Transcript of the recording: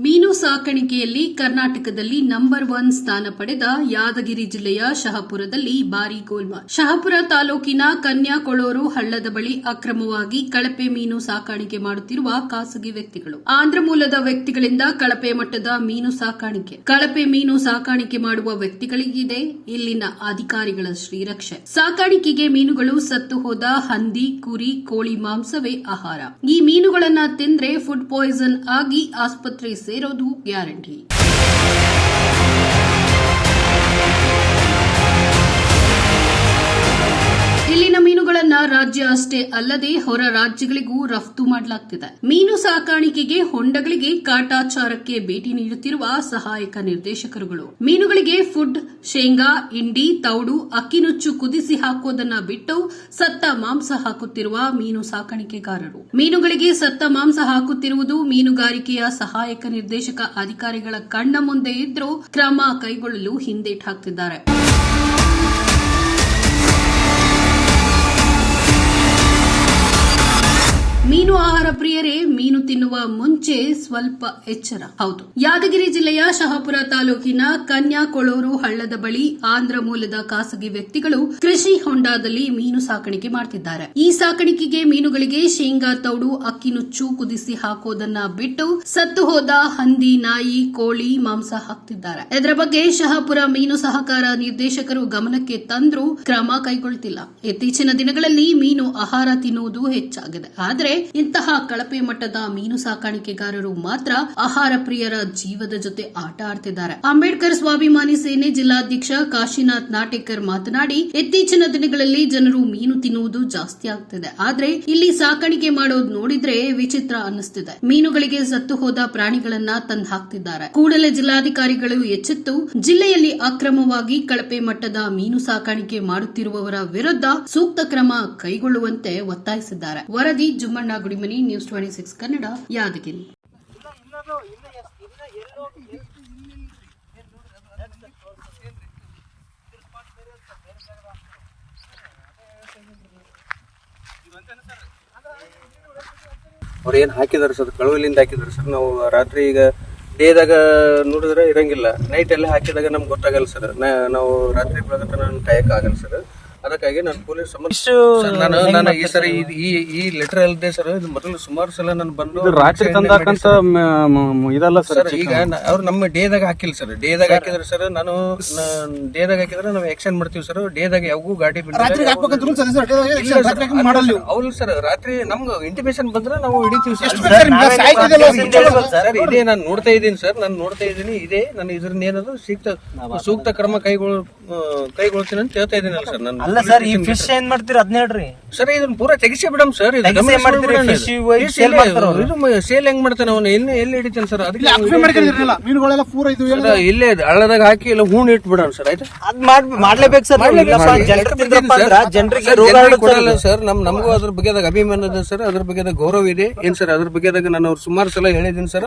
ಮೀನು ಸಾಕಾಣಿಕೆಯಲ್ಲಿ ಕರ್ನಾಟಕದಲ್ಲಿ ನಂಬರ್ ಒನ್ ಸ್ಥಾನ ಪಡೆದ ಯಾದಗಿರಿ ಜಿಲ್ಲೆಯ ಶಹಪುರದಲ್ಲಿ ಭಾರಿ ಗೋಲ್ಮಾಲ್. ಶಹಪುರ ತಾಲೂಕಿನ ಕನ್ಯಾಕೊಳೂರು ಹಳ್ಳದ ಬಳಿ ಅಕ್ರಮವಾಗಿ ಕಳಪೆ ಮೀನು ಸಾಕಾಣಿಕೆ ಮಾಡುತ್ತಿರುವ ಖಾಸಗಿ ವ್ಯಕ್ತಿಗಳು. ಆಂಧ್ರ ಮೂಲದ ವ್ಯಕ್ತಿಗಳಿಂದ ಕಳಪೆ ಮಟ್ಟದ ಮೀನು ಸಾಕಾಣಿಕೆ. ಕಳಪೆ ಮೀನು ಸಾಕಾಣಿಕೆ ಮಾಡುವ ವ್ಯಕ್ತಿಗಳಿಗಿದೆ. ಇಲ್ಲಿನ ಅಧಿಕಾರಿಗಳ ಶ್ರೀರಕ್ಷೆ. ಸಾಕಾಣಿಕೆಗೆ ಮೀನುಗಳು ಸತ್ತು ಹೋದ ಹಂದಿ, ಕುರಿ, ಕೋಳಿ, ಮಾಂಸವೇ ಆಹಾರ. ಈ ಮೀನುಗಳನ್ನ ತಿಂದ್ರೆ ಫುಡ್ ಪಾಯ್ಸನ್ ಆಗಿ ಆಸ್ಪತ್ರೆ ಸೇರೋದು ಗ್ಯಾರಂಟಿ ಅಷ್ಟೇ ಅಲ್ಲದೆ ಹೊರ ರಾಜ್ಯಗಳಿಗೂ ರಫ್ತು ಮಾಡಲಾಗ್ತಿದೆ. ಮೀನು ಸಾಕಾಣಿಕೆಗೆ ಹೊಂಡಗಳಿಗೆ ಕಾಟಾಚಾರಕ್ಕೆ ಭೇಟಿ ನೀಡುತ್ತಿರುವ ಸಹಾಯಕ ನಿರ್ದೇಶಕರುಗಳು. ಮೀನುಗಳಿಗೆ ಫುಡ್, ಶೇಂಗಾ ಇಂಡಿ ತೌಡು ಅಕ್ಕಿನುಚ್ಚು ಕುದಿಸಿ ಹಾಕೋದನ್ನ ಬಿಟ್ಟು ಸತ್ತ ಮಾಂಸ ಹಾಕುತ್ತಿರುವ ಮೀನು ಸಾಕಾಣಿಕೆಗಾರರು. ಮೀನುಗಳಿಗೆ ಸತ್ತ ಮಾಂಸ ಹಾಕುತ್ತಿರುವುದು ಮೀನುಗಾರಿಕೆಯ ಸಹಾಯಕ ನಿರ್ದೇಶಕ ಅಧಿಕಾರಿಗಳ ಕಣ್ಣ ಮುಂದೆ ಇದ್ರೂ ಕ್ರಮ ಕೈಗೊಳ್ಳಲು ಹಿಂದೇಟ್ ಹಾಕ್ತಿದ್ದಾರೆ. ಮೀನು ಆಹಾರ ಪ್ರಿಯರೇ ಮೀನು ತಿನ್ನುವ ಮುಂಚೆ ಸ್ವಲ್ಪ ಎಚ್ಚರ. ಹೌದು. ಯಾದಗಿರಿ ಜಿಲ್ಲೆಯ ಶಹಾಪುರ ತಾಲೂಕಿನ ಕನ್ಯಾಕೊಳೂರು ಹಳ್ಳದ ಬಳಿ ಆಂಧ್ರ ಮೂಲದ ಖಾಸಗಿ ವ್ಯಕ್ತಿಗಳು ಕೃಷಿ ಹೊಂಡದಲ್ಲಿ ಮೀನು ಸಾಕಾಣಿಕೆ ಮಾಡ್ತಿದ್ದಾರೆ. ಈ ಸಾಕಾಣಿಕೆಗೆ ಮೀನುಗಳಿಗೆ ಶೇಂಗಾ, ತೌಡು, ಅಕ್ಕಿ ನುಚ್ಚು ಕುದಿಸಿ ಹಾಕೋದನ್ನ ಬಿಟ್ಟು ಸತ್ತು ಹೋದ ಹಂದಿ, ನಾಯಿ, ಕೋಳಿ, ಮಾಂಸ ಹಾಕ್ತಿದ್ದಾರೆ. ಇದರ ಬಗ್ಗೆ ಶಹಾಪುರ ಮೀನು ಸಹಕಾರ ನಿರ್ದೇಶಕರು ಗಮನಕ್ಕೆ ತಂದ್ರೂ ಕ್ರಮ ಕೈಗೊಳ್ಳುತ್ತಿಲ್ಲ ಇತ್ತೀಚಿನ ದಿನಗಳಲ್ಲಿ ಮೀನು ಆಹಾರ ತಿನ್ನುವುದು ಹೆಚ್ಚಾಗಿದೆ. ಆದರೆ ಇಂತಹ ಕಳಪೆ ಮಟ್ಟದ ಮೀನು ಸಾಕಾಣಿಕೆಗಾರರು ಮಾತ್ರ ಆಹಾರ ಪ್ರಿಯರ ಜೀವದ ಜೊತೆ ಆಟ ಆಡ್ತಿದ್ದಾರೆ. ಅಂಬೇಡ್ಕರ್ ಸ್ವಾಭಿಮಾನಿ ಸೇನೆ ಜಿಲ್ಲಾಧ್ಯಕ್ಷ ಕಾಶಿನಾಥ್ ನಾಟೇಕರ್ ಮಾತನಾಡಿ, ಇತ್ತೀಚಿನ ದಿನಗಳಲ್ಲಿ ಜನರು ಮೀನು ತಿನ್ನುವುದು ಜಾಸ್ತಿ ಆಗ್ತಿದೆ. ಆದ್ರೆ ಇಲ್ಲಿ ಸಾಕಾಣಿಕೆ ಮಾಡೋದು ನೋಡಿದ್ರೆ ವಿಚಿತ್ರ ಅನ್ನಿಸ್ತಿದೆ. ಮೀನುಗಳಿಗೆ ಸತ್ತು ಹೋದ ಪ್ರಾಣಿಗಳನ್ನ ತಂದು ಹಾಕ್ತಿದ್ದಾರೆ. ಕೂಡಲೇ ಜಿಲ್ಲಾಧಿಕಾರಿಗಳು ಎಚ್ಚೆತ್ತು, ಜಿಲ್ಲೆಯಲ್ಲಿ ಅಕ್ರಮವಾಗಿ ಕಳಪೆ ಮಟ್ಟದ ಮೀನು ಸಾಕಾಣಿಕೆ ಮಾಡುತ್ತಿರುವವರ ವಿರುದ್ಧ ಸೂಕ್ತ ಕ್ರಮ ಕೈಗೊಳ್ಳುವಂತೆ ಒತ್ತಾಯಿಸಿದ್ದಾರೆ. ವರದಿ, Jummanna, Gudimani, news twenty six, Kannada. Yadgiri. ಅವ್ರು ಏನು ಹಾಕಿದಾರೆ ಸರ್? ಕಳುವಲಿಂದ ಹಾಕಿದಾರೆ ಸರ್? ನಾವು ರಾತ್ರಿ ಈಗ ಡೇದಾಗ ನೋಡಿದ್ರೆ ಇರಂಗಿಲ್ಲ. ನೈಟ್ ಎಲ್ಲ ಹಾಕಿದಾಗ ನಮ್ಗೆ ಗೊತ್ತಾಗಲ್ಲ ಸರ್. ನಾವು ರಾತ್ರಿ ಬೆಳಗ್ಗೆ ನಾನು ಕಾಯಕ್ಕೆ ಆಗಲ್ಲ ಸರ್. ಅದಕ್ಕಾಗಿ ನಾನು ಪೊಲೀಸ್ ಸಂಬಂಧ ಸರ್, ನಾನು ನಾನು ಈ ಸರಿ ಈ- ಈ ಈ ಲೆಟರ್ ಅಲ್ಲದೆ ಸರ್ ಇದು ಮೊದಲು ಸುಮಾರು ಸಲ ನಾನು ಬಂದು ರಾತ್ರಿ ತಂದಾಕಂತ ಇದಲ್ಲ ಸರ್ ಸರ್ ಈಗ ನ- ಅವ್ರು ನಮ್ಮ ಡೇದಾಗ ಹಾಕಿಲ್ಲ ಸರ್. ಡೇದಾಗ ಹಾಕಿದ್ರೆ ಸರ್ ನಾನು ಡೇದಾಗ ಹಾಕಿದ್ರೆ ನಾವು ಆಕ್ಷನ್ ಮಾಡ್ತೀವಿ ಸರ್. ಡೇದಾಗ ಯಾವಾಗೂ ಗಾಡಿ ಅವ್ರು ಸರ್ ರಾತ್ರಿ ನಮ್ಗೆ ಇಂಟಿಮೇಶನ್ ಬಂದ್ರೆ ನಾವು ಹಿಡಿತೀವಿ ಸರ್. ಸರ್ ಇದೇ ನಾನು ನೋಡ್ತಾ ಇದ್ದೀನಿ ಸರ್. ನಾನು ನೋಡ್ತಾ ಇದ್ದೀನಿ ಇದೇ ನಾನು ಇದ್ರನ್ನ ಏನದು ಸೂಕ್ತ ಸೂಕ್ತ ಕ್ರಮ ಕೈಗೊಳ್ ಆ, ಕೈಗೊಳ್ತೀನಿ ಅಂತ ಹೇಳ್ತಾ ಇದ್ದೀನಲ್ಲ ಸರ್. ನಾನು ಅಲ್ಲ ಸರ್ ಈ ಫಿಶ್ ಏನ್ ಮಾಡ್ತೀರಿ? ಅದ್ನ ಹೇಳ್ರಿ. ಸರ್ ಇದನ್ನ ಪೂರಾ ತೆಗಿಸಿ ಬಿಡಮ್ ಸರ್? ಬಿಡೋಣ ಸೇಲ್ ಹೆಂಗ್ ಮಾಡ್ತಾನೆ ಅವನು? ಎಲ್ಲಿ ಎಲ್ಲಿ ಹಿಡಿತಾನೆ ಸರ್? ಅದಕ್ಕೆ ಮೀನುಗಳೆಲ್ಲ ಪೂರ ಇದು ಇಲ್ಲೇ ಹಳ್ಳದಾಗ ಹಾಕಿ ಇಲ್ಲ ಹೂಣ್ ಇಟ್ಬಿಡೋಣ ಸರ್ ಆಯ್ತಾ? ಅದ್ ಮಾಡ್ ಮಾಡ್ಲೇಬೇಕು ಸರ್. ಜನರು ತಿಂದ್ರಪ್ಪ ಅಂದ್ರ ಜನರಿಗೆ ರೋಗ ಕೊಡಲ್ಲ ಸರ್. ನಮ್ ನಮಗೂ ಅದ್ರ ಬಗ್ಗೆದಾಗ ಅಭಿಮಾನ ಇದೆ ಸರ್ ಅದ್ರ ಬಗ್ಗೆದಾಗ ಗೌರವ ಇದೆ. ಏನ್ ಸರ್ ಅದ್ರ ಬಗ್ಗೆದಾಗ ನಾನು ಅವ್ರು ಸುಮಾರು ಸಲ ಹೇಳಿದ್ದೀನಿ ಸರ್.